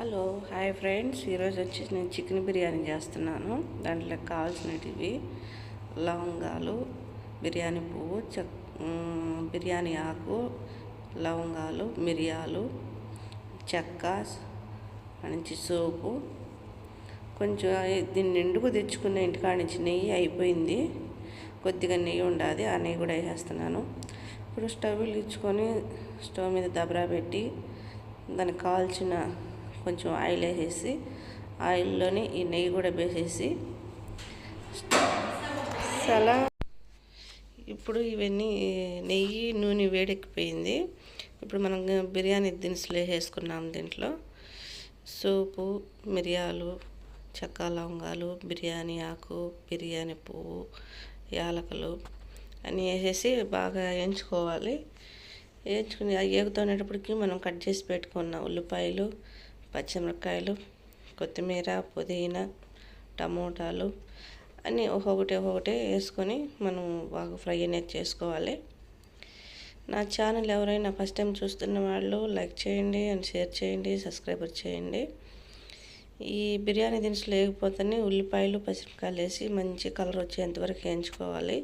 Hello hi friends. ఈరోజు వచ్చి నేను చికెన్ బిర్యానీ చేస్తున్నాను. దాంట్లో కావాల్సినటివి లవంగాలు బిర్యానీ పువ్వు చక్ బిర్యానీ ఆకు లవంగాలు మిరియాలు చెక్క నుంచి సోపు. కొంచెం దీన్ని నిండుకు తెచ్చుకున్న ఇంటికాడ నుంచి నెయ్యి అయిపోయింది. కొద్దిగా నెయ్యి ఉండాలి. ఆ నెయ్యి కూడా వేసేస్తున్నాను. ఇప్పుడు స్టవ్ ఇచ్చుకొని స్టవ్ మీద దబరా పెట్టి దానికి కావాల్సిన కొంచెం ఆయిల్ వేసేసి ఆయిల్లోని ఈ నెయ్యి కూడా వేసేసి. చాలా ఇప్పుడు ఇవన్నీ నెయ్యి నూనె వేడెక్కిపోయింది. ఇప్పుడు మనం బిర్యానీ దినుసులు వేసేసుకున్నాం దీంట్లో. సోపు మిరియాలు చెక్క లవంగాలు బిర్యానీ ఆకు బిర్యానీ పువ్వు యాలకులు అన్నీ వేసేసి బాగా వేయించుకోవాలి. వేయించుకుని అవి ఏగుతున్నప్పటికీ మనం కట్ చేసి పెట్టుకున్న ఉల్లిపాయలు పచ్చిమిరపకాయలు కొత్తిమీర పుదీనా టమోటాలు అన్నీ ఒక్కొక్కటి ఒక్కొక్కటి వేసుకొని మనం బాగా ఫ్రై అనేది చేసుకోవాలి. నా ఛానల్ ఎవరైనా ఫస్ట్ టైం చూస్తున్న వాళ్ళు లైక్ చేయండి అండ్ షేర్ చేయండి సబ్స్క్రైబర్ చేయండి. ఈ బిర్యానీ దినుసులు లేకపోతేనే ఉల్లిపాయలు పచ్చిమిరపకాయలు వేసి మంచి కలర్ వచ్చేంతవరకు వేయించుకోవాలి.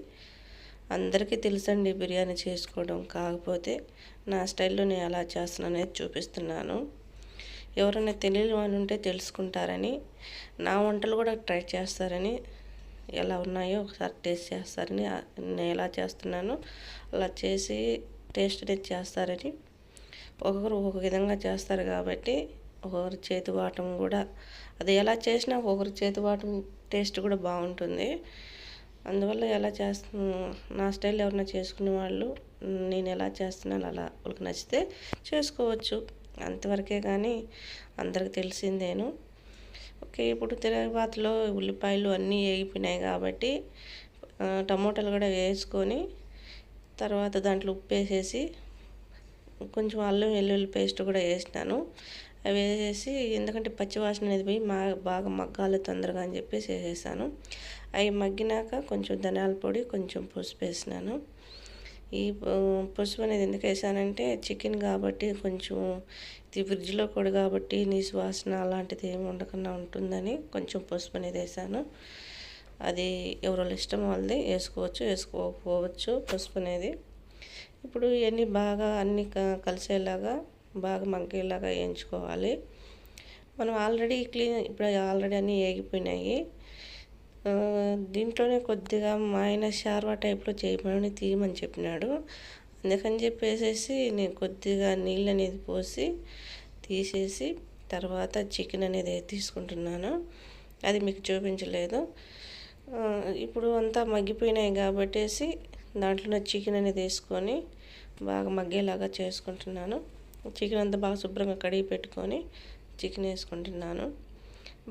అందరికీ తెలుసండి బిర్యానీ చేసుకోవడం కాకపోతే నా స్టైల్లో నేను ఎలా చేస్తున్నాను అనేది చూపిస్తున్నాను. ఎవరైనా తెలియని వాళ్ళు ఉంటే తెలుసుకుంటారని నా వంటలు కూడా ట్రై చేస్తారని ఎలా ఉన్నాయో ఒకసారి టేస్ట్ చేస్తారని నేను ఎలా చేస్తున్నాను అలా చేసి టేస్ట్ అనేది చేస్తారని ఒక్కొక్కరు ఒక్కొక్క విధంగా చేస్తారు కాబట్టి ఒకరి చేతి వాటం కూడా అది ఎలా చేసినా ఒక్కొక్కరి చేతి వాటం టేస్ట్ కూడా బాగుంటుంది. అందువల్ల ఎలా చేస్తు నా స్టైల్ ఎవరైనా చేసుకునే వాళ్ళు నేను ఎలా చేస్తున్నాను అలా వాళ్ళకి నచ్చితే చేసుకోవచ్చు. అంతవరకే కానీ అందరికి తెలిసిందేను ఓకే ఇప్పుడు తిరగబాతులో ఉల్లిపాయలు అన్నీ వేగిపోయినాయి కాబట్టి టమోటాలు కూడా వేసుకొని తర్వాత దాంట్లో ఉప్పు వేసేసి కొంచెం అల్లం వెల్లుల్లి పేస్ట్ కూడా వేసినాను. అవి వేసేసి ఎందుకంటే పచ్చివాసన అనేది పోయి మా బాగా మగ్గాలి తొందరగా అని చెప్పేసి వేసేసాను. అవి మగ్గినాక కొంచెం ధనియాల పొడి కొంచెం పసుపు వేసినాను. ఈ పసుపు అనేది ఎందుకు వేసానంటే చికెన్ కాబట్టి కొంచెం ఇది ఫ్రిడ్జ్లో కూడా కాబట్టి నీ వాసన అలాంటిది ఏమి ఉండకుండా ఉంటుందని కొంచెం పసుపు అనేది వేసాను. అది ఎవరో ఇష్టం వాళ్ళది వేసుకోవచ్చు వేసుకోకపోవచ్చు పసుపు అనేది. ఇప్పుడు ఇవన్నీ బాగా అన్నీ క- కలిసేలాగా బాగా మగ్గేలాగా వేయించుకోవాలి. మనం ఆల్రెడీ క్లీన్ ఇప్పుడు ఆల్రెడీ అన్నీ వేగిపోయినాయి. దీంట్లోనే కొద్దిగా మా ఆయన షార్వా టైప్లో చేయమని తీయమని చెప్పినాడు. అందుకని చెప్పేసేసి నేను కొద్దిగా నీళ్ళు అనేది పోసి తీసేసి తర్వాత చికెన్ అనేది తీసుకుంటున్నాను అది మీకు చూపించలేదు. ఇప్పుడు అంతా మగ్గిపోయినాయి కాబట్టేసి దాంట్లో చికెన్ అనేది వేసుకొని బాగా మగ్గేలాగా చేసుకుంటున్నాను. చికెన్ అంతా బాగా శుభ్రంగా కడిగి పెట్టుకొని చికెన్ వేసుకుంటున్నాను.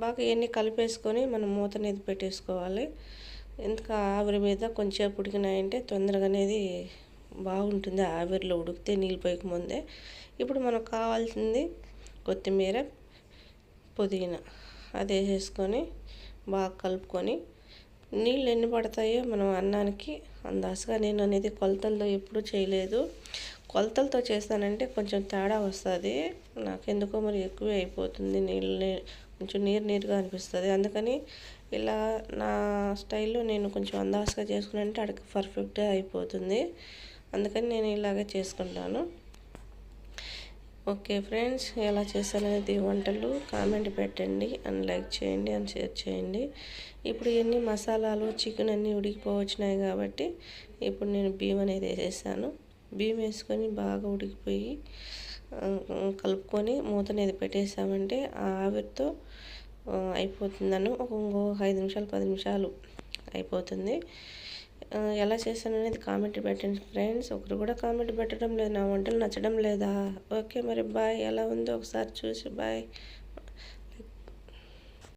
బాగా ఇవన్నీ కలిపేసుకొని మనం మూత అనేది పెట్టేసుకోవాలి. ఎందుకు ఆవిరి మీద కొంచెం ఉడికినాయంటే తొందరగా అనేది బాగుంటుంది. ఆవిరిలో ఉడికితే నీళ్ళు పోయకముందే ఇప్పుడు మనకు కావాల్సింది కొత్తిమీర పుదీనా అది వేసేసుకొని బాగా కలుపుకొని నీళ్ళు ఎన్ని పడతాయో మనం అన్నానికి అందాసగా నేను అనేది కొలతల్లో ఎప్పుడూ చేయలేదు. కొలతలతో చేస్తానంటే కొంచెం తేడా వస్తుంది. నాకు ఎందుకో మరి ఎక్కువ అయిపోతుంది. నీళ్ళు కొంచెం నీరు నీరుగా అనిపిస్తుంది. అందుకని ఇలా నా స్టైల్లో నేను కొంచెం అందాసగా చేసుకున్నానంటే అడికి పర్ఫెక్ట్గా అయిపోతుంది. అందుకని నేను ఇలాగే చేసుకుంటాను. ఓకే ఫ్రెండ్స్ ఎలా చేశాననేది వంటలు కామెంట్ పెట్టండి. అండ్ లైక్ చేయండి అండ్ షేర్ చేయండి. ఇప్పుడు ఎన్ని మసాలాలు చికెన్ అన్నీ ఉడికిపోవచ్చినాయి కాబట్టి ఇప్పుడు నేను బియ్యం అనేది వేసేసాను. బియ్యం వేసుకొని బాగా ఉడికిపోయి కలుపుకొని మూత అనేది పెట్టేసామంటే ఆ ఆవిరితో అయిపోతుందను. ఒక ఇంకో ఐదు నిమిషాలు పది నిమిషాలు అయిపోతుంది. ఎలా చేశాను అనేది కామెంట్ పెట్టండి ఫ్రెండ్స్. ఒకరు కూడా కామెంట్ పెట్టడం లేదు నా వంటలు నచ్చడం లేదా? ఓకే మరి బాయ్. ఎలా ఉందో ఒకసారి చూసి బాయ్.